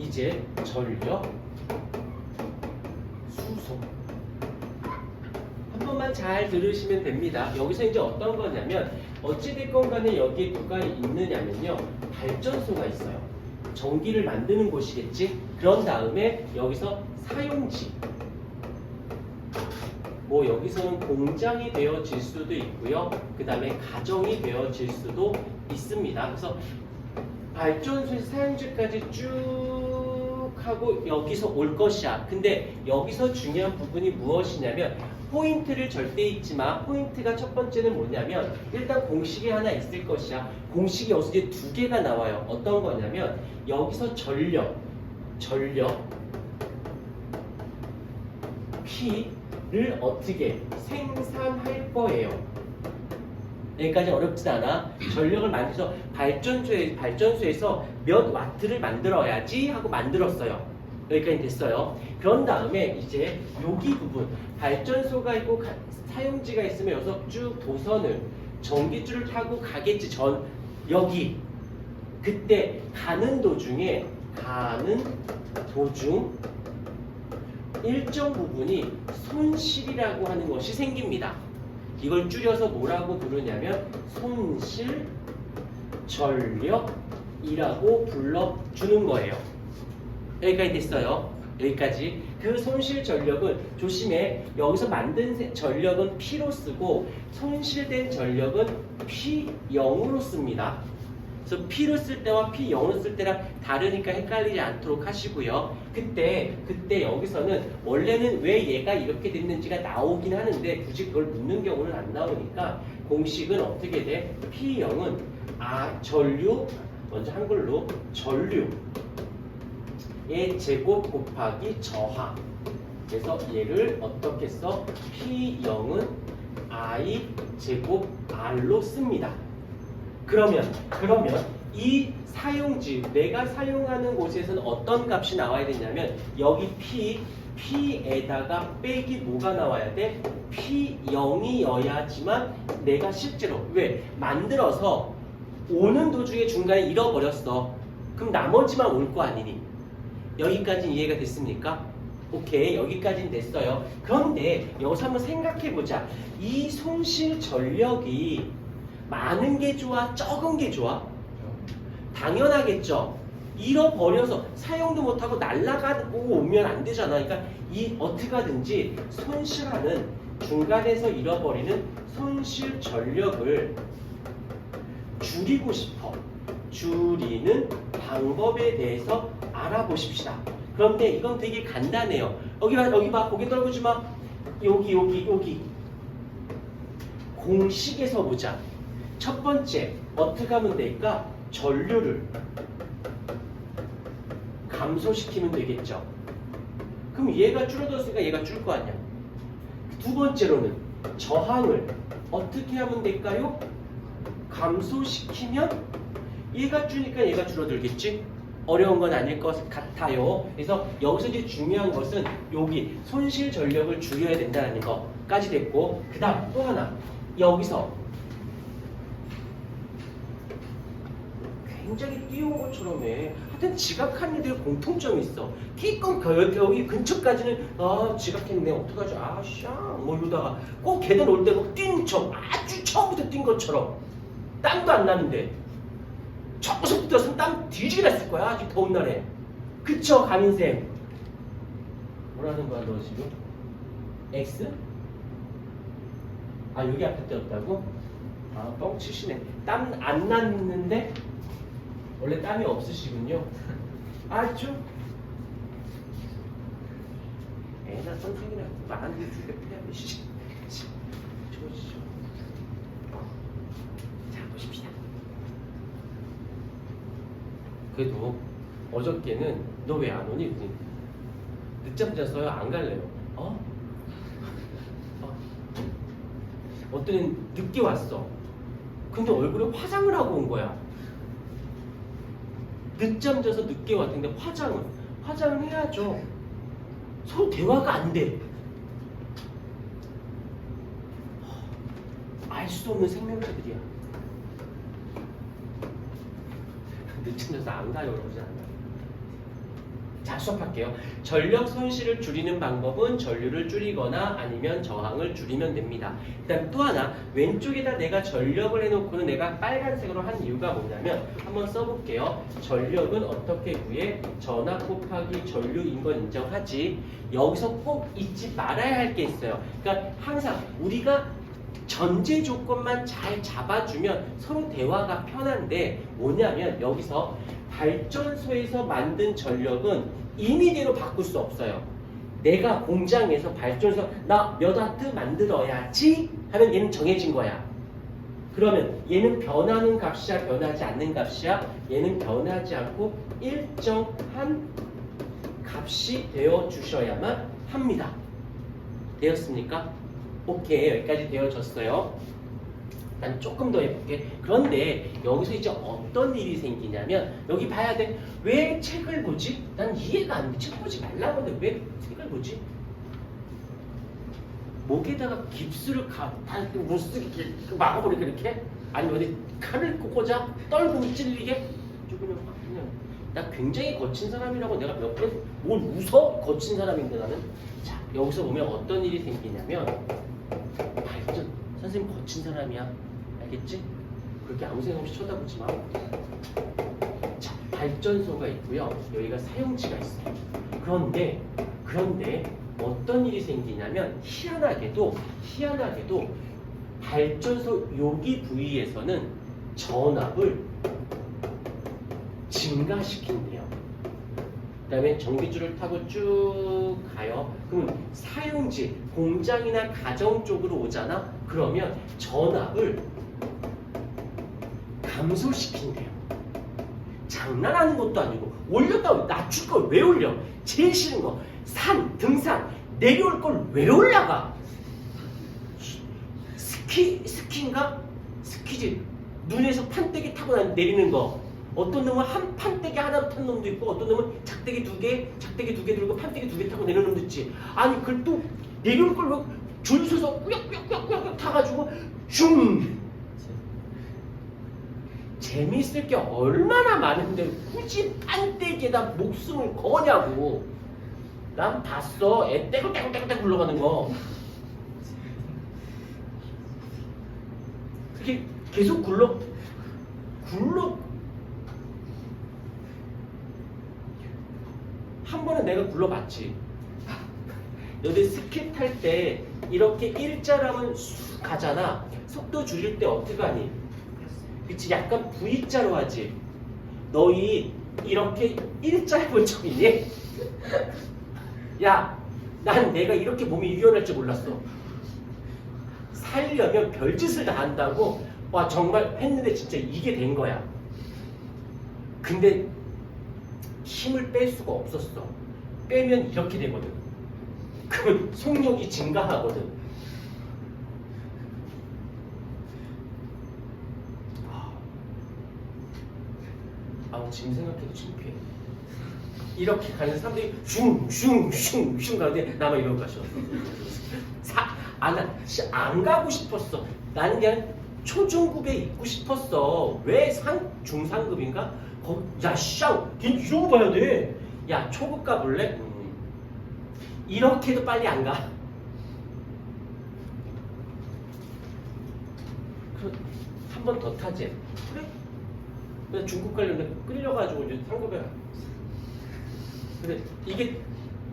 이제 전력, 수소. 한 번만 잘 들으시면 됩니다. 여기서 이제 어떤 거냐면 어찌됐건 간에 여기에 누가 있느냐면요. 발전소가 있어요. 전기를 만드는 곳이겠지. 그런 다음에 여기서 사용지. 뭐 여기서는 공장이 되어질 수도 있고요. 그 다음에 가정이 되어질 수도 있습니다. 그래서 발전소의 사용지까지 쭉 하고 여기서 올 것이야. 근데 여기서 중요한 부분이 무엇이냐면 포인트를 절대 잊지 마. 포인트가 첫 번째는 뭐냐면 일단 공식이 하나 있을 것이야. 공식이 여기서 이제 두 개가 나와요. 어떤 거냐면 여기서 전력, 전력, P를 어떻게 생산할 거예요. 여기까지 어렵지 않아. 전력을 만들어서 발전소에, 발전소에서 몇 와트를 만들어야지 하고 만들었어요. 여기까지 됐어요. 그런 다음에 이제 여기 부분 발전소가 있고 가- 사용지가 있으면 여기서 쭉 도선을 전기줄을 타고 가겠지. 전 여기 그때 가는 도중에 가는 도중 일정 부분이 손실이라고 하는 것이 생깁니다. 이걸 줄여서 뭐라고 부르냐면 손실 전력이라고 불러주는 거예요. 여기까지 됐어요. 여기까지. 그 손실 전력은 조심해. 여기서 만든 세- 전력은 P로 쓰고 손실된 전력은 P0으로 씁니다. 그래서 P로 쓸 때와 P0으로 쓸 때랑 다르니까 헷갈리지 않도록 하시고요. 그때 그때 여기서는 원래는 왜 얘가 이렇게 됐는지가 나오긴 하는데 굳이 그걸 묻는 경우는 안 나오니까 공식은 어떻게 돼? P0은 아 전류 먼저 한글로 전류 의 제곱 곱하기 저하. 그래서 얘를 어떻게 써? P0은 I 제곱 R로 씁니다. 그러면 그러면 이 사용지 내가 사용하는 곳에서는 어떤 값이 나와야 되냐면 여기 P P에다가 빼기 뭐가 나와야 돼? P0이어야지만 내가 실제로 왜 만들어서 오는 도중에 중간에 잃어버렸어. 그럼 나머지만 올 거 아니니? 여기까지 이해가 됐습니까? 오케이 여기까지는 됐어요. 그런데 여기서 한번 생각해 보자. 이 손실 전력이 많은 게 좋아, 적은 게 좋아? 당연하겠죠. 잃어버려서 사용도 못하고 날아가고 오면 안 되잖아. 그러니까 이 어떻게 하든지 손실하는 중간에서 잃어버리는 손실 전력을 줄이고 싶어. 줄이는 방법에 대해서 알아보십시다. 그런데 이건 되게 간단해요. 여기 봐, 여기 봐, 고개 떨구지 마. 여기, 여기, 여기. 공식에서 보자. 첫 번째, 어떻게 하면 될까? 전류를 감소시키면 되겠죠. 그럼 얘가 줄어들었으니까 얘가 줄 거 아니야. 두 번째로는 저항을 어떻게 하면 될까요? 감소시키면 얘가 주니까 얘가 줄어들겠지? 어려운 건 아닐 것 같아요. 그래서 여기서 이제 중요한 것은 여기 손실 전력을 줄여야 된다는 것까지 됐고 그 다음 또 하나 여기서 굉장히 띄운 것처럼 해. 하여튼 지각한 애들 공통점이 있어. 기껏 그 여기 근처까지는 아 지각했네 어떡하지 아샤뭐 이러다가 꼭 계단 올 때막뛴척 아주 처음부터 뛴 것처럼 땀도 안 나는데 저기서부터 들었으면 땀 뒤지게 났을 거야 아직 더운 날에 그쵸 가민쌤 뭐라는 거야 너 지금? X? 아 여기 앞에 때렸다고? 아 뻥치시네 땀 안 났는데 원래 땀이 없으시군요 아주 애나 선생이랑 말안 듣으니까 피하면 씨 좋으시죠 자 보십시다 그래도 어저께는 너 왜 안 오니? 그랬더니 늦잠 잤어요? 안 갈래요? 어? 어? 어떤 늦게 왔어. 근데 얼굴에 화장을 하고 온 거야. 늦잠 자서 늦게 왔는데 화장을 화장을 해야죠. 서로 대화가 안 돼. 알수 없는 생명체들이야. 늦잠 자서 안 가요 그러지 않아. 수업할게요. 전력 손실을 줄이는 방법은 전류를 줄이거나 아니면 저항을 줄이면 됩니다. 그 다음 또 하나 왼쪽에다 내가 전력을 해놓고는 내가 빨간색으로 한 이유가 뭐냐면 한번 써볼게요. 전력은 어떻게 구해? 전압 곱하기 전류인 건 인정하지. 여기서 꼭 잊지 말아야 할 게 있어요. 그러니까 항상 우리가 전제 조건만 잘 잡아주면 서로 대화가 편한데 뭐냐면 여기서 발전소에서 만든 전력은 임의대로 바꿀 수 없어요. 내가 공장에서 발전소 나 몇 와트 만들어야지 하면 얘는 정해진 거야. 그러면 얘는 변하는 값이야 변하지 않는 값이야 얘는 변하지 않고 일정한 값이 되어 주셔야만 합니다. 되었습니까? 오케이 여기까지 되어졌어요. 난 조금 더 해볼게. 그런데 여기서 이제 어떤 일이 생기냐면 여기 봐야 돼. 왜 책을 보지? 난 이해가 안 돼. 책 보지 말라고 하는데 왜 책을 보지? 목에다가 깁스를 가, 다못 쓰게 막아버리게 이렇게? 아니 어디 칼을 꽂아? 떨고 찔리게? 조금 확 그냥 나 굉장히 거친 사람이라고 내가 몇 번 뭘 웃어? 거친 사람인데 나는 자 여기서 보면 어떤 일이 생기냐면 선생님 거친 사람이야 알겠지? 그렇게 아무 생각 없이 쳐다보지 마. 자 발전소가 있고요 여기가 사용지가 있어요. 그런데 그런데 어떤 일이 생기냐면 희한하게도 희한하게도 발전소 여기 부위에서는 전압을 증가시킨대요. 그 다음에 전기줄을 타고 쭉 가요. 그럼 사용지 공장이나 가정 쪽으로 오잖아. 그러면 전압을 감소시킨대요. 장난하는 것도 아니고 올렸다고 낮출 걸 왜 올려? 제일 싫은 거 산, 등산 내려올 걸 왜 올라가? 스키 스키인가? 스키지 눈에서 판때기 타고 나- 내리는 거 어떤 놈은 한 판때기 하나 탄 놈도 있고 어떤 놈은 작대기 두 개, 작대기 두 개 들고 판때기 두 개 타고 내리는 놈도 있지. 아니 그걸 또 내려올 걸줄 서서 꾸역꾸역꾸역 타가지고 슝 재미있을 게 얼마나 많은데 굳이 판때기에다 목숨을 거냐고. 난 봤어. 애 떼굴떼굴떼굴 굴러가는 거. 그게 계속 굴러 굴러 한 번은 내가 굴러봤지. 여기 스키 탈 때 이렇게 일자라면 쑥 가잖아. 속도 줄일 때 어떻게 하니? 그치 약간 V자로 하지. 너희 이렇게 일자 해본 적 있니? 야, 난 내가 이렇게 몸이 유연할 줄 몰랐어. 살려면 별짓을 다 한다고 와 정말 했는데 진짜 이게 된 거야. 근데 힘을 뺄 수가 없었어. 빼면 이렇게 되거든. 그럼 속력이 증가하거든. 아, 아 지금 생각해도 창피해. 이렇게 가는 사람들이 슝슝슝슝 가는데 나만. 사, 아, 나 진짜 안 가고 싶었어. 나는 그냥 초중급에 있고 싶었어. 왜 상, 중상급인가? 거, 야, 걔 이러고 봐야 돼. 야, 초급 가볼래? 음. 이렇게도 빨리 안 가. 한 번 더 타지. 그래? 중국 가려는데 끌려가지고 이제 상급에 가. 근데 이게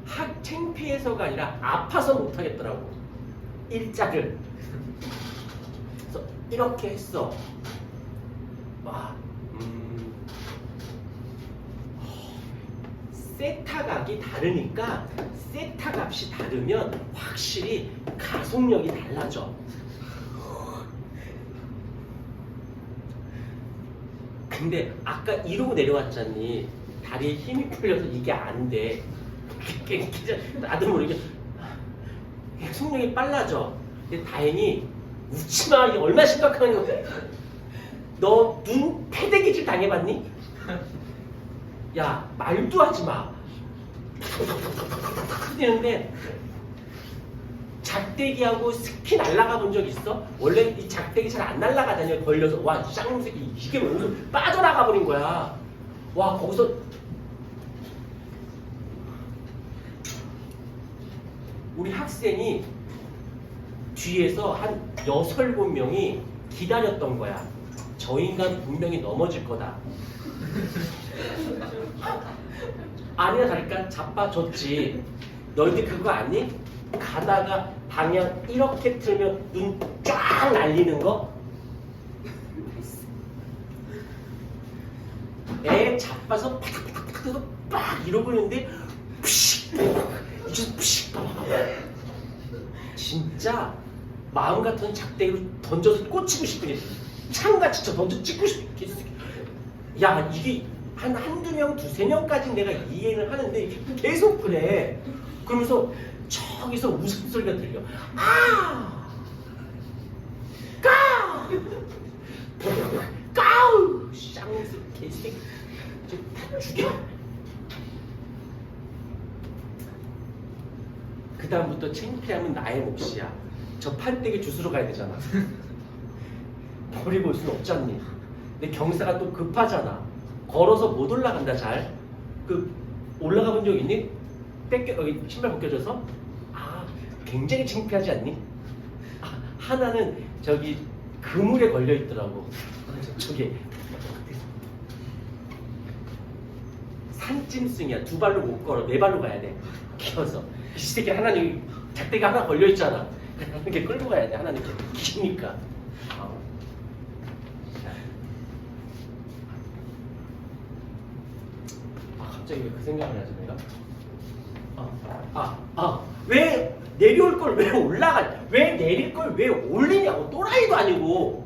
학 창피해서가 아니라 아파서 못 하겠더라고. 일작을. 그래서 이렇게 했어. 와, 음. 세타 값이 다르니까 세타 값이 다르면 확실히 가속력이 달라져. 근데 아까 이러고 내려왔잖니. 다리에 힘이 풀려서 이게 안 돼. 나도 모르게 속력이 빨라져. 근데 다행히 웃지 마. 이게 얼마나 심각한 거. 너눈 패대기질 당해봤니? 야 말도 하지 마. 되는데 작대기하고 스키 날아가 본 적 있어? 원래 이 작대기 잘 안 날아가다니 걸려서 와 쌍새끼 이게 무슨 빠져나가 버린 거야. 와 거기서 우리 학생이 뒤에서 한 여섯 명이 기다렸던 거야. 저 인간 분명히 넘어질 거다. 아니나 다를까 자빠졌지. 너희들 그거 아니? 가다가 방향 이렇게 틀면 눈 쫙 날리는 거? 애 자빠서 파닥파닥파닥 빡 이러고 있는데 푸식 이제 푸식 진짜 마음 같은 작대기로 던져서 꽂히고 싶으니 창같이 저 던져 찍고 싶겠어 야 이게 한 한두 명 두세 명까지 내가 이해를 하는데 계속 그래. 그러면서 저기서 웃음소리가 들려. 아! 까! 까우! 쌍스 개새끼. 저다 죽여. 그 다음부터 창피하면 나의 몫이야. 저 판때기 주스러 가야 되잖아. 버리고 올 수는 없잖니. 근데 경사가 또 급하잖아 걸어서 못 올라간다 잘. 그 올라가 본 적 있니? 뺏겨 신발 벗겨져서? 아 굉장히 창피하지 않니? 아, 하나는 저기 그물에 걸려 있더라고. 저기. 산짐승이야. 두 발로 못 걸어. 네 발로 가야 돼. 키워서. 이 새끼 하나는 작대기 하나 걸려 있잖아. 이렇게 끌고 가야 돼. 하나는 이렇게 기니까 갑자기 왜 그 생각을 하지 내가? 아, 아, 왜 내려올 걸 왜 올라가? 왜 내릴 걸 왜 올리냐고 또라이도 아니고.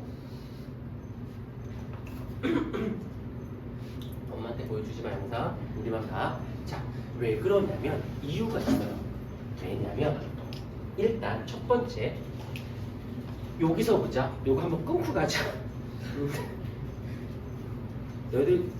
엄마한테 보여주지 마 영상 우리만 봐. 자, 왜 그러냐면 이유가 있어요. 왜냐면 일단 첫 번째 여기서 보자. 요거 한번 끊고 가자. 너희들